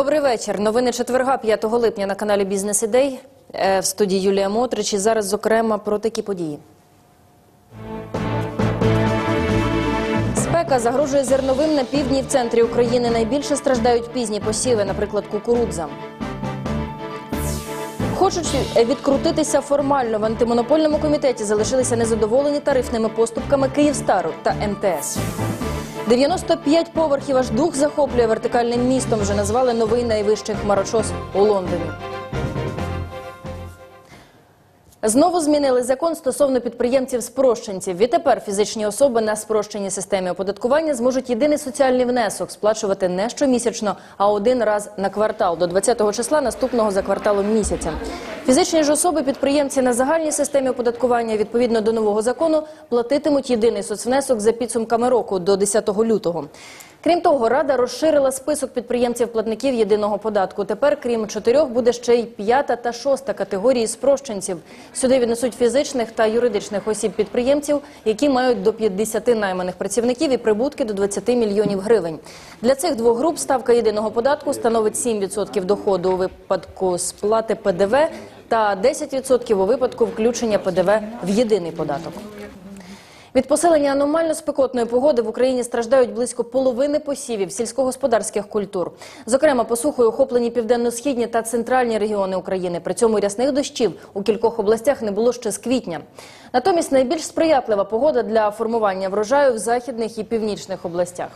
Добрий вечір. Новини четверга, 5 липня на каналі Бізнес Ідей. В студії Юлія Мотрич. І зараз, зокрема, про такі події. Спека загрожує зерновим на півдні в центрі України. Найбільше страждають пізні посіви, наприклад, кукурудза. Хочуть відкрутитися формально в антимонопольному комітеті, залишилися незадоволені тарифними поступками Київстару та МТС. 95 поверхів аж дух захоплює вертикальним містом. Вже назвали новий найвищий хмарочос у Лондоні. Знову змінили закон стосовно підприємців-спрощенців. Відтепер фізичні особи на спрощеній системі оподаткування зможуть єдиний соціальний внесок сплачувати не щомісячно, а один раз на квартал до 20-го числа наступного за кварталом місяця. Фізичні ж особи підприємці на загальній системі оподаткування відповідно до нового закону платитимуть єдиний соцвнесок за підсумками року до 10 лютого. Крім того, рада розширила список підприємців-платників єдиного податку. Тепер, крім чотирьох, буде ще й п'ята та шоста категорії спрощенців. Сюди віднесуть фізичних та юридичних осіб-підприємців, які мають до 50 найманих працівників і прибутки до 20 мільйонів гривень. Для цих двох груп ставка єдиного податку становить 7% доходу у випадку сплати ПДВ та 10% у випадку включення ПДВ в єдиний податок. Від посилення аномально спекотної погоди в Україні страждають близько половини посівів сільськогосподарських культур. Зокрема, посухою охоплені південно-східні та центральні регіони України. При цьому рясних дощів у кількох областях не було ще з квітня. Натомість найбільш сприятлива погода для формування врожаю в західних і північних областях.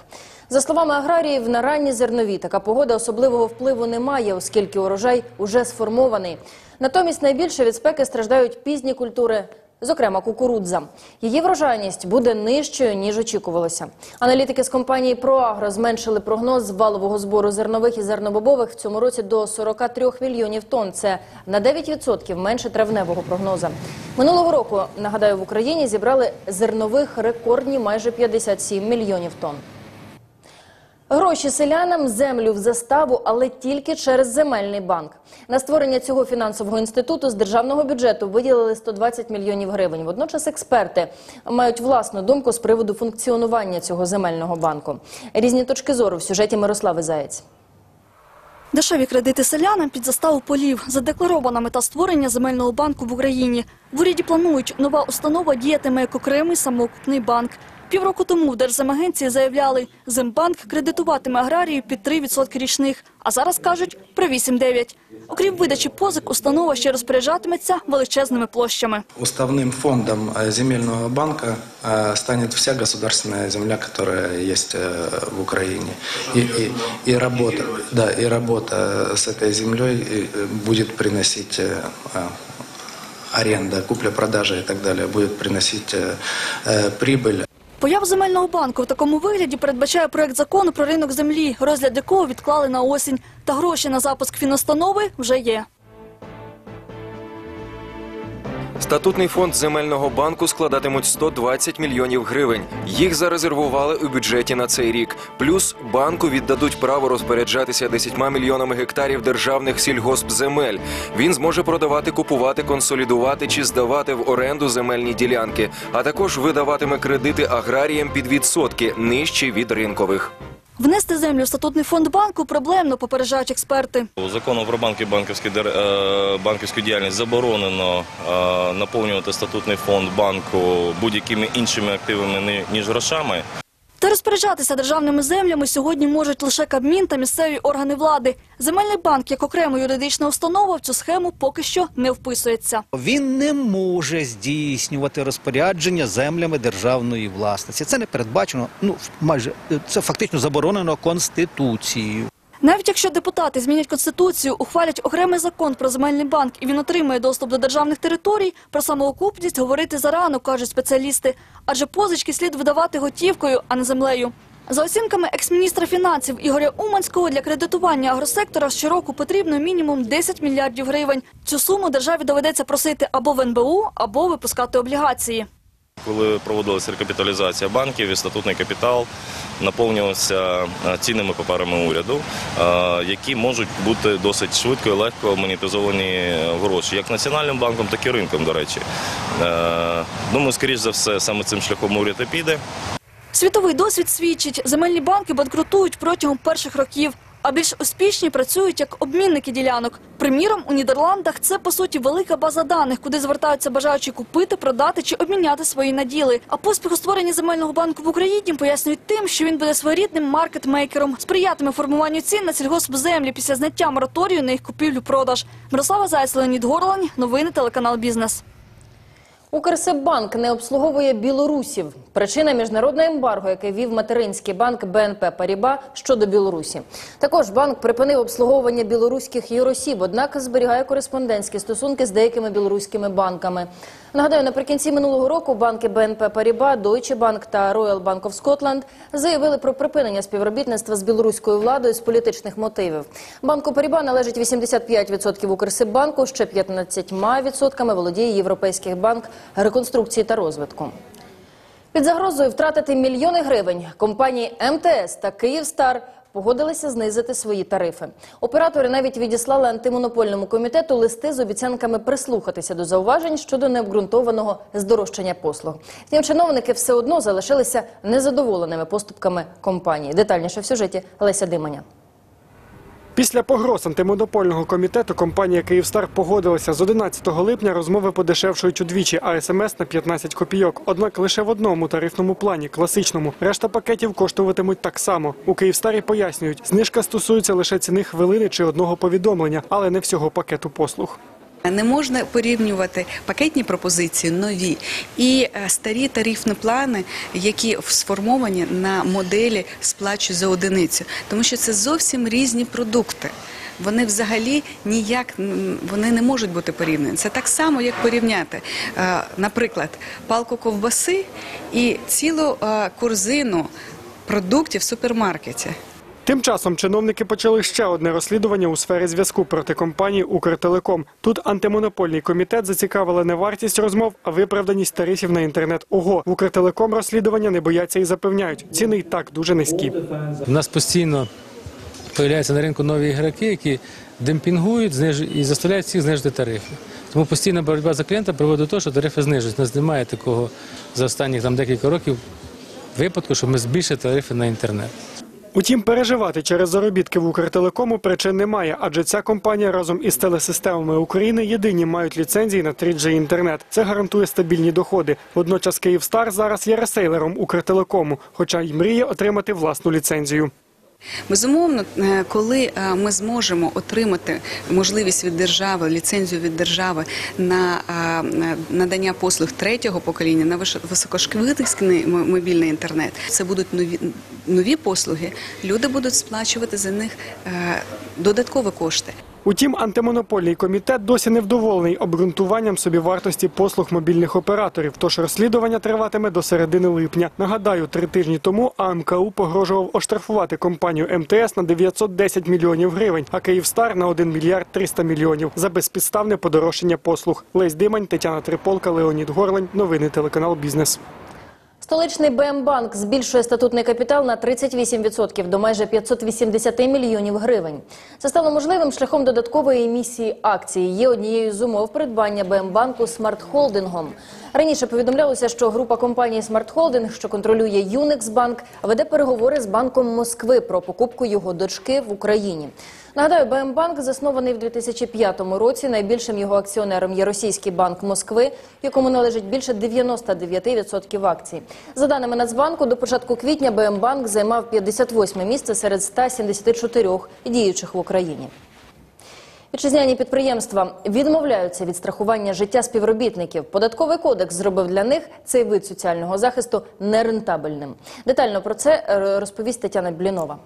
За словами аграріїв, на ранні зернові така погода особливого впливу не має, оскільки урожай уже сформований. Натомість найбільше від спеки страждають пізні культури Зокрема, кукурудза. Її врожайність буде нижчою, ніж очікувалося. Аналітики з компанії «Проагро» зменшили прогноз валового збору зернових і зернобобових в цьому році до 43 мільйонів тонн. Це на 9% менше травневого прогноза. Минулого року, нагадаю, в Україні зібрали зернових рекордні майже 57 мільйонів тонн. Гроші селянам, землю в заставу, але тільки через земельний банк. На створення цього фінансового інституту з державного бюджету виділили 120 мільйонів гривень. Водночас експерти мають власну думку з приводу функціонування цього земельного банку. Різні точки зору в сюжеті Мирослави Заєць. Дешеві кредити селянам під заставу полів. Задекларована мета створення земельного банку в Україні. В уряді планують, нова установа діятиме як окремий самоокупний банк. Півроку тому в Держземагенції заявляли, Зембанк кредитуватиме аграріїв під 3% річних, а зараз кажуть про 8-9. Окрім видачі позик, установа ще розпоряджатиметься величезними площами. Уставным фондом э, земельного банка э, станет вся государственная земля, которая есть э, в Украине. И, и, и, работа, да, и работа с этой землей э, будет приносить э, э, аренда, купля-продажа и так далее, будет приносить э, э, прибыль. Появу земельного банку в такому вигляді передбачає проект закону про ринок землі, розгляд якого відклали на осінь. Та гроші на запуск фіностанови вже є. Статутний фонд земельного банку складатимуть 120 мільйонів гривень. Їх зарезервували у бюджеті на цей рік. Плюс банку віддадуть право розпоряджатися 10 мільйонами гектарів державних сільгоспземель. Він зможе продавати, купувати, консолідувати чи здавати в оренду земельні ділянки, а також видаватиме кредити аграріям під відсотки нижчі від ринкових. Внести землю в статутний фонд банку проблемно, попереджають експерти. У закону про банки банківські е, банківську діяльність заборонено е, наповнювати статутний фонд банку будь-якими іншими активами ніж грошами. Та розпоряджатися державними землями сьогодні можуть лише Кабмін та місцеві органи влади. Земельний банк як окрема юридична установа в цю схему поки що не вписується. Він не може здійснювати розпорядження землями державної власності. Це не передбачено. Ну майже це фактично заборонено конституцією. Навіть якщо депутати змінять конституцію, ухвалять окремий закон про земельний банк і він отримає доступ до державних територій, про самоокупність говорити зарано, кажуть спеціалісти. Адже позички слід видавати готівкою, а не землею. За оцінками екс-міністра фінансів Ігоря Уманського, для кредитування агросектора щороку потрібно мінімум 10 мільярдів гривень. Цю суму державі доведеться просити або в НБУ, або випускати облігації. Коли проводилася рекапіталізація банків і статутний капітал наповнювався е, цінними паперами уряду, е, які можуть бути досить швидко і легко монетизовані гроші, як національним банком, так і ринком, до речі. Е, Думаю, скоріш за все, саме цим шляхом уряд і піде. Світовий досвід свідчить, земельні банки банкрутують протягом перших років. А більш успішні працюють як обмінники ділянок. Приміром, у Нідерландах це по суті велика база даних, куди звертаються бажаючі купити, продати чи обміняти свої наділи. А поспіх у створенні земельного банку в Україні пояснюють тим, що він буде своєрідним маркетмейкером, сприятиме формуванню цін на сільгоспземлі після зняття мораторію на їх купівлю-продаж. Мирослава Зайць, Леонід Горлань, новини телеканал Бізнес. Укрсиббанк не обслуговує білорусів. Причина міжнародне ембарго, яке вів материнський банк БНП Паріба щодо Білорусі. Також банк припинив обслуговування білоруських юросіб, однак зберігає кореспондентські стосунки з деякими білоруськими банками. Нагадаю, наприкінці минулого року банки БНП Паріба, Deutsche Bank та Royal Bank of Scotland заявили про припинення співробітництва з білоруською владою з політичних мотивів. Банку Паріба належить 85% Укрсиббанку, ще 15% володіє Європейський банк реконструкції та розвитку. Під загрозою втратити мільйони гривень компанії МТС та Київстар погодилися знизити свої тарифи. Оператори навіть відіслали антимонопольному комітету листи з обіцянками прислухатися до зауважень щодо необґрунтованого здорожчання послуг. Втім, чиновники все одно залишилися незадоволеними поступками компанії. Детальніше в сюжеті Леся Диманя. Після погроз антимонопольного комітету компанія Київстар погодилася з 11 липня розмови подешевшують удвічі, а СМС на 15 копійок. Однак лише в одному тарифному плані, класичному. Решта пакетів коштуватимуть так само. У Київстарі пояснюють, знижка стосується лише ціни хвилини чи одного повідомлення, але не всього пакету послуг. Не можна порівнювати пакетні пропозиції нові і е, старі тарифні плани, які сформовані на моделі сплачу за одиницю, тому що це зовсім різні продукти. Вони взагалі ніяк вони не можуть бути порівняні. Це так само, як порівняти, е, наприклад, палку ковбаси і цілу е, корзину продуктів в супермаркеті. Тим часом чиновники почали ще одне розслідування у сфері зв'язку проти компанії Укртелеком. Тут антимонопольний комітет зацікавила не вартість розмов, а виправданість тарифів на інтернет. Ого, в Укртелеком розслідування не бояться і запевняють. Ціни й так дуже низькі. У нас постійно з'являються на ринку нові ігроки, які демпінгують і заставляють всіх знижити тарифи. Тому постійна боротьба за клієнта приводить до того, що тарифи знижують. У нас немає такого за останні там, декілька років випадку, щоб ми збільшили тарифи на інтернет. Утім, переживати через заробітки в Укртелекому причин немає, адже ця компанія разом із телесистемами України єдині мають ліцензії на 3G інтернет. Це гарантує стабільні доходи. Водночас Київстар зараз є ресейлером Укртелекому, хоча й мріє отримати власну ліцензію. Безумовно, е, коли е, ми зможемо отримати можливість від держави, ліцензію від держави на е, надання послуг третього покоління, на високошвидкісний мобільний інтернет, це будуть нові нові послуги. Люди будуть сплачувати за них додаткові кошти. Утім, антимонопольний комітет досі не вдоволений обґрунтуванням собівартості послуг мобільних операторів. Тож розслідування триватиме до середини липня. Нагадаю, три тижні тому АМКУ погрожував оштрафувати компанію МТС на 910 мільйонів гривень, а Київстар на 1 мільярд 300 мільйонів за безпідставне подорожчання послуг. Лесь Димань, Тетяна Триполка, Леонід Горлань. Новини телеканал Бізнес. Столичний БМБанк збільшує статутний капітал на 38% до майже 580 мільйонів гривень. Це стало можливим шляхом додаткової емісії акції. Є однією з умов придбання БМБанку смарт-холдингом. Раніше повідомлялося, що група компаній «Смарт-холдинг», що контролює Юниксбанк, веде переговори з Банком Москви про покупку його дочки в Україні. Нагадаю, БМБанк заснований в 2005 році. Найбільшим його акціонером є російський банк Москви, якому належить більше 99% акцій. За даними Нацбанку, до початку квітня БМБанк займав 58 місце серед 174 діючих в Україні. Вітчизняні підприємства відмовляються від страхування життя співробітників. Податковий кодекс зробив для них цей вид соціального захисту нерентабельним. Детально про це е, розповість Тетяна Блінова.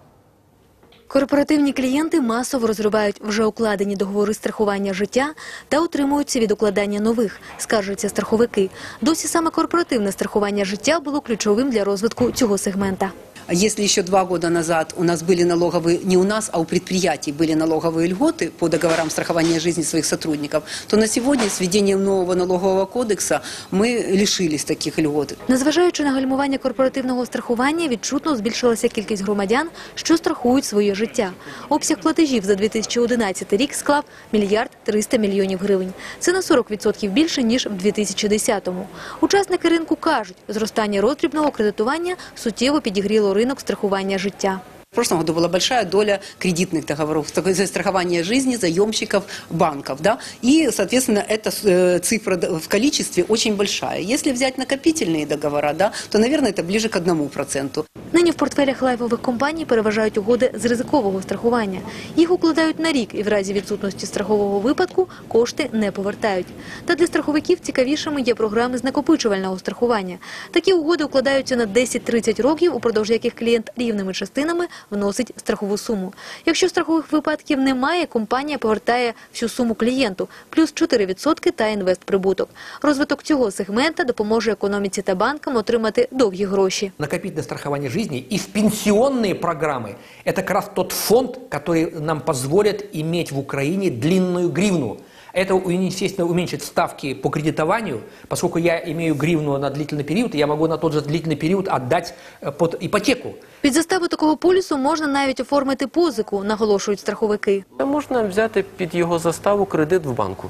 Корпоративні клієнти масово розривають вже укладені договори страхування життя та утримуються від укладання нових, скаржаться страховики. Досі саме корпоративне страхування життя було ключовим для розвитку цього сегмента. А Если еще два года назад у нас были налоговые, не у нас, а у предприятий были налоговые льготы по договорам страхования жизни своих сотрудников, то на сегодня с введением нового налогового кодекса мы лишились таких льгот. Незважаючи на гальмування корпоративного страхування, відчутно збільшилася кількість громадян, що страхують своє життя. Обсяг платежів за 2011 рік склав мільярд 300 мільйонів гривень. Це на 40% більше, ніж в 2010-му. Учасники ринку кажуть, зростання роздрібного кредитування суттєво підігріло ринок страхування життя. прошлом году была большая доля кредитных договоров, такое застрахование жизни заемщиков банков, да, и, соответственно, эта э, цифра д- в количестве очень большая. Если взять накопительные договора, да, то, наверное, это ближе к 1%. Нині в портфелях лайфових компаній переважають угоди з ризикового страхування. Їх укладають на рік і в разі відсутності страхового випадку кошти не повертають. Та для страховиків цікавішими є програми з накопичувального страхування. Такі угоди укладаються на 10-30 років, упродовж яких клієнт рівними частинами вносить страхову суму. Якщо страхових випадків немає, компанія повертає всю суму клієнту, плюс 4% та інвестприбуток. Розвиток цього сегмента допоможе економіці та банкам отримати довгі гроші. накопительное страхование жизни и в пенсионные программы. Это как раз тот фонд, который нам позволит иметь в Украине длинную гривну. Это, у- естественно, уменьшит ставки по кредитованию, поскольку я имею гривну на длительный период, я могу на тот же длительный период отдать э, под ипотеку. Під заставу такого полісу можна навіть оформити позику, наголошують страховики. Можна взяти під його заставу кредит в банку.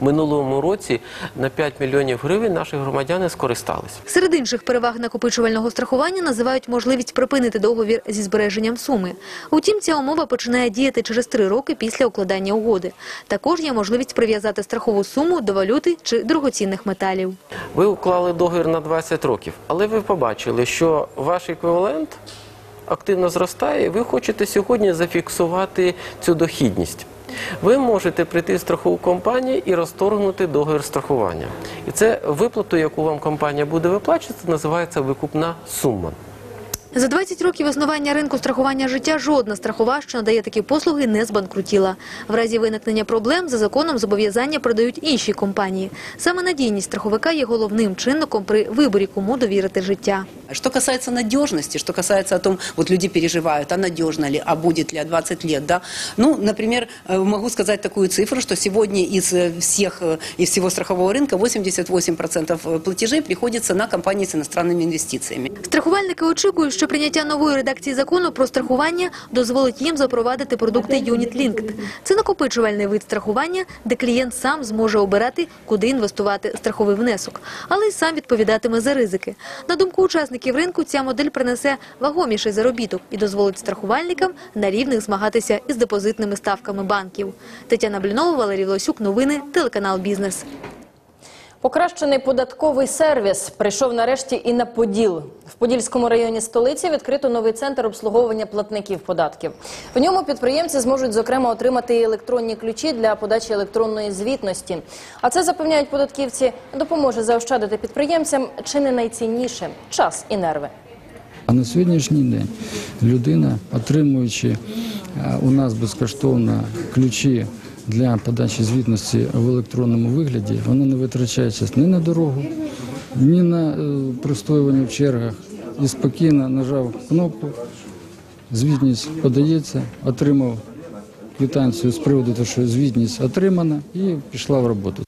В минулому році на 5 мільйонів гривень наші громадяни скористалися. Серед інших переваг накопичувального страхування називають можливість припинити договір зі збереженням суми. Утім, ця умова починає діяти через три роки після укладання угоди. Також є можливість прив'язати страхову суму до валюти чи дорогоцінних металів. Ви уклали договір на 20 років, але ви побачили, що ваш еквівалент активно зростає, і ви хочете сьогодні зафіксувати цю дохідність. Ви можете прийти в страхову компанію і розторгнути договір страхування. І це виплату, яку вам компанія буде виплачувати, називається викупна сума. За 20 років існування ринку страхування життя жодна страхова, що надає такі послуги, не збанкрутіла. В разі виникнення проблем за законом зобов'язання продають інші компанії. Саме надійність страховика є головним чинником при виборі, кому довірити життя. Что касается надежности, что касается о том, вот люди переживают, а надежно ли, а будет ли, а 20 лет, да. Ну, например, э, могу сказать такую цифру, что сегодня из э, всех, э, из всего страхового рынка 88% платежей приходится на компании с иностранными инвестициями. Страхувальники очікують, що прийняття нової редакції закону про страхування дозволить їм запровадити продукти Unit Linked. Це накопичувальний вид страхування, де клієнт сам зможе обирати, куди інвестувати страховий внесок, але й сам відповідатиме за ризики. На думку учасників ринку, ця модель принесе вагоміший заробіток і дозволить страхувальникам на рівних змагатися із депозитними ставками банків. Тетяна Блінова, Валерій Лосюк, новини, телеканал Бізнес. Покращений податковий сервіс прийшов нарешті і на Поділ. В Подільському районі столиці відкрито новий центр обслуговування платників податків. В ньому підприємці зможуть зокрема отримати електронні ключі для подачі електронної звітності. А це запевняють податківці, допоможе заощадити підприємцям чи не найцінніше час і нерви. А на сьогоднішній день людина, отримуючи е, у нас безкоштовно ключі для подачі звітності в електронному вигляді, вона не витрачає час ні на дорогу, ні на пристоювання простоювання в чергах. І спокійно нажав кнопку, звітність подається, отримав квитанцію з приводу того, що звітність отримана, і пішла в роботу.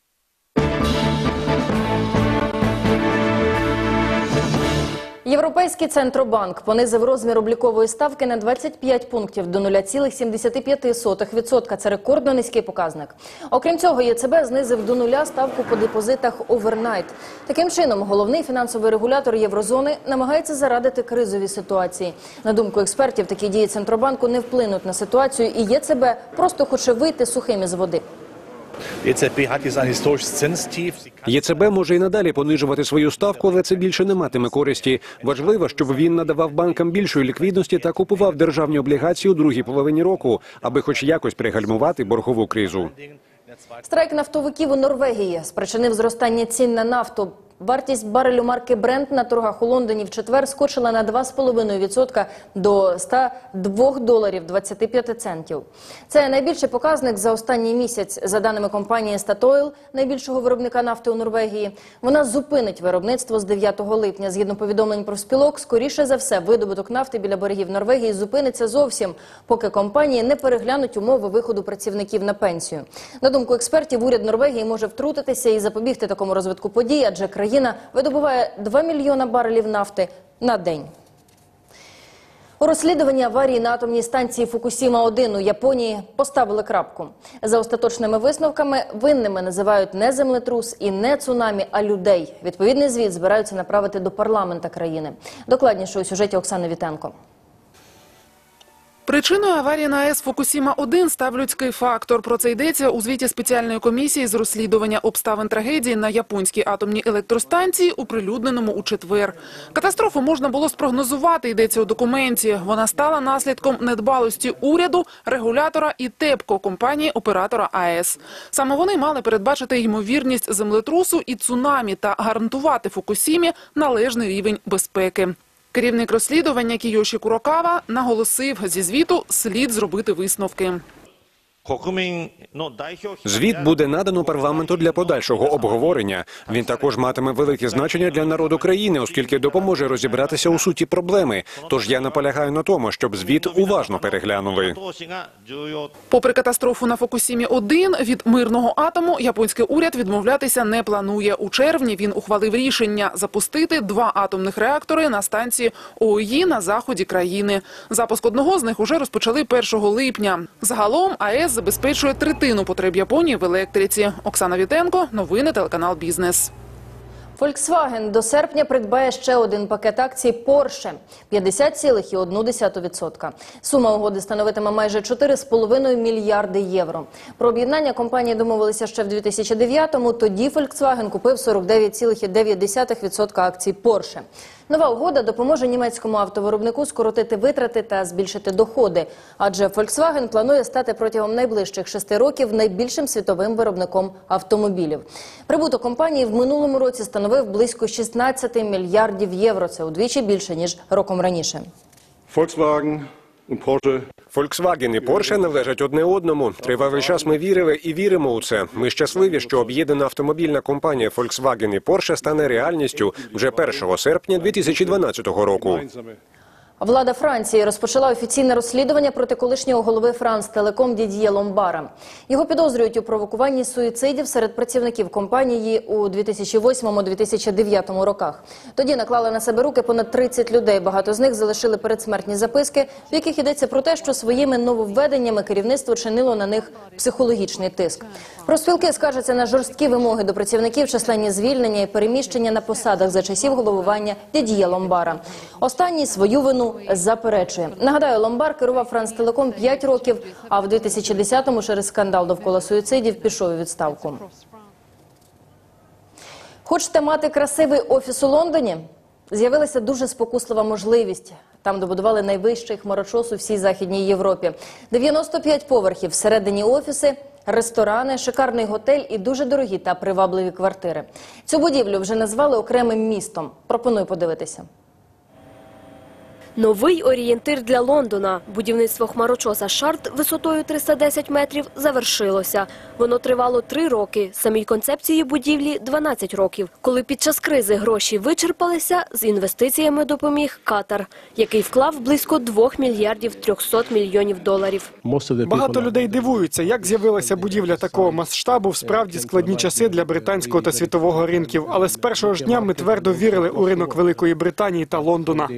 Європейський центробанк понизив розмір облікової ставки на 25 пунктів до 0,75%. Це рекордно низький показник. Окрім цього, ЄЦБ знизив до нуля ставку по депозитах овернайт. Таким чином, головний фінансовий регулятор єврозони намагається зарадити кризові ситуації. На думку експертів, такі дії центробанку не вплинуть на ситуацію, і ЄЦБ просто хоче вийти сухим із води. ЄЦБ може і надалі понижувати свою ставку, але це більше не матиме користі. Важливо, щоб він надавав банкам більшої ліквідності та купував державні облігації у другій половині року, аби хоч якось пригальмувати боргову кризу. Страйк нафтовиків у Норвегії спричинив зростання цін на нафту. Вартість барелю марки Brent на торгах у Лондоні в четвер скочила на 2,5% до 102 доларів 25 центів. Це найбільший показник за останній місяць. За даними компанії Statoil, найбільшого виробника нафти у Норвегії, вона зупинить виробництво з 9 липня. Згідно повідомлень про спілок, скоріше за все, видобуток нафти біля берегів Норвегії зупиниться зовсім, поки компанії не переглянуть умови виходу працівників на пенсію. На думку експертів, уряд Норвегії може втрутитися і запобігти такому розвитку подій, адже країна видобуває 2 мільйона барелів нафти на день. У розслідуванні аварії на атомній станції Фукусіма-1 у Японії поставили крапку. За остаточними висновками винними називають не землетрус і не цунамі, а людей. Відповідний звіт збираються направити до парламента країни. Докладніше у сюжеті Оксани Вітенко. Причиною аварії на АЕС Фукусіма-1 став людський фактор. Про це йдеться у звіті спеціальної комісії з розслідування обставин трагедії на японській атомній електростанції, оприлюдненому у четвер. Катастрофу можна було спрогнозувати, йдеться у документі. Вона стала наслідком недбалості уряду, регулятора і ТЕПКО компанії оператора АЕС. Саме вони мали передбачити ймовірність землетрусу і цунамі та гарантувати Фукусімі належний рівень безпеки. Керівник розслідування Кіоші Курокава наголосив, зі звіту слід зробити висновки. Звіт буде надано парламенту для подальшого обговорення. Він також матиме велике значення для народу країни, оскільки допоможе розібратися у суті проблеми. Тож я наполягаю на тому, щоб звіт уважно переглянули. Попри катастрофу на Фукусімі-1, від мирного атому японський уряд відмовлятися не планує. У червні він ухвалив рішення запустити два атомних реактори на станції ООї на заході країни. Запуск одного з них уже розпочали 1 липня. Загалом АЕС забезпечує третину потреб Японії в електриці. Оксана Вітенко, новини телеканал Бізнес. Volkswagen до серпня придбає ще один пакет акцій Porsche – 50,1%. Сума угоди становитиме майже 4,5 мільярди євро. Про об'єднання компанії домовилися ще в 2009-му. Тоді Volkswagen купив 49,9% акцій Porsche. Нова угода допоможе німецькому автовиробнику скоротити витрати та збільшити доходи. Адже Volkswagen планує стати протягом найближчих шести років найбільшим світовим виробником автомобілів. Прибуток компанії в минулому році становив близько 16 мільярдів євро. Це удвічі більше ніж роком раніше. Volkswagen і Porsche. Volkswagen і Porsche належать одне одному. Тривалий час ми вірили і віримо у це. Ми щасливі, що об'єднана автомобільна компанія Volkswagen і Porsche стане реальністю вже 1 серпня 2012 року. Влада Франції розпочала офіційне розслідування проти колишнього голови Франс Телеком Дід'є Ломбара. Його підозрюють у провокуванні суїцидів серед працівників компанії у 2008-2009 роках. Тоді наклали на себе руки понад 30 людей. Багато з них залишили передсмертні записки, в яких йдеться про те, що своїми нововведеннями керівництво чинило на них психологічний тиск. Профспілки скаржаться на жорсткі вимоги до працівників, численні звільнення і переміщення на посадах за часів головування Дід'є Ломбара. Останній свою вину заперечує. Нагадаю, Ломбар керував Франс Телеком 5 років, а в 2010-му через скандал довкола суїцидів пішов у відставку. Хочете мати красивий офіс у Лондоні? З'явилася дуже спокуслива можливість. Там добудували найвищий хмарочос у всій Західній Європі. 95 поверхів, всередині офіси, ресторани, шикарний готель і дуже дорогі та привабливі квартири. Цю будівлю вже назвали окремим містом. Пропоную подивитися. Новий орієнтир для Лондона. Будівництво хмарочоса Шарт висотою 310 метрів завершилося. Воно тривало три роки. Самій концепції будівлі 12 років. Коли під час кризи гроші вичерпалися, з інвестиціями допоміг Катар, який вклав близько 2 мільярдів 300 мільйонів доларів. Багато людей дивуються, як з'явилася будівля такого масштабу в справді складні часи для британського та світового ринків. Але з першого ж дня ми твердо вірили у ринок Великої Британії та Лондона.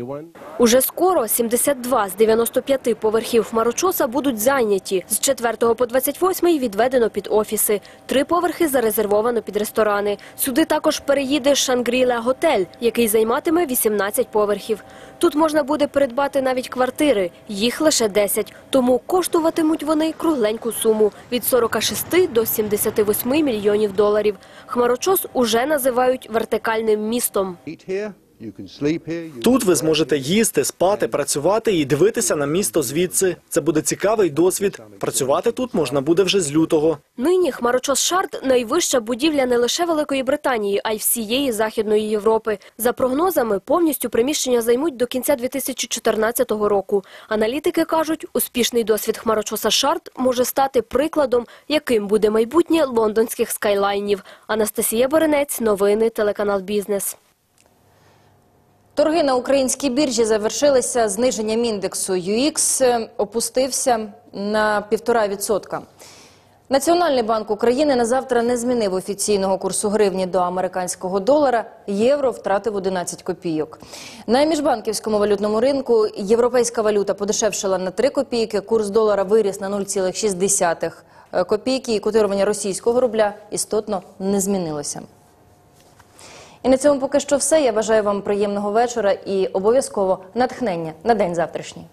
Уже скоро 72 з 95 поверхів хмарочоса будуть зайняті. З 4 по 28 відведено під офіси. Три поверхи зарезервовано під ресторани. Сюди також переїде Шангріла Готель, який займатиме 18 поверхів. Тут можна буде придбати навіть квартири. Їх лише 10. Тому коштуватимуть вони кругленьку суму – від 46 до 78 мільйонів доларів. Хмарочос уже називають вертикальним містом. Тут ви зможете їсти, спати, працювати і дивитися на місто звідси. Це буде цікавий досвід. Працювати тут можна буде вже з лютого. Нині хмарочос Шарт – найвища будівля не лише Великої Британії, а й всієї Західної Європи. За прогнозами, повністю приміщення займуть до кінця 2014 року. Аналітики кажуть, успішний досвід хмарочоса Шарт може стати прикладом, яким буде майбутнє лондонських скайлайнів. Анастасія Боренець, новини, телеканал «Бізнес». Торги на українській біржі завершилися зниженням індексу. UX опустився на півтора відсотка. Національний банк України на завтра не змінив офіційного курсу гривні до американського долара. Євро втратив 11 копійок. На міжбанківському валютному ринку європейська валюта подешевшила на 3 копійки, курс долара виріс на 0,6 копійки і котирування російського рубля істотно не змінилося. І на цьому поки що все. Я бажаю вам приємного вечора і обов'язково натхнення на день завтрашній.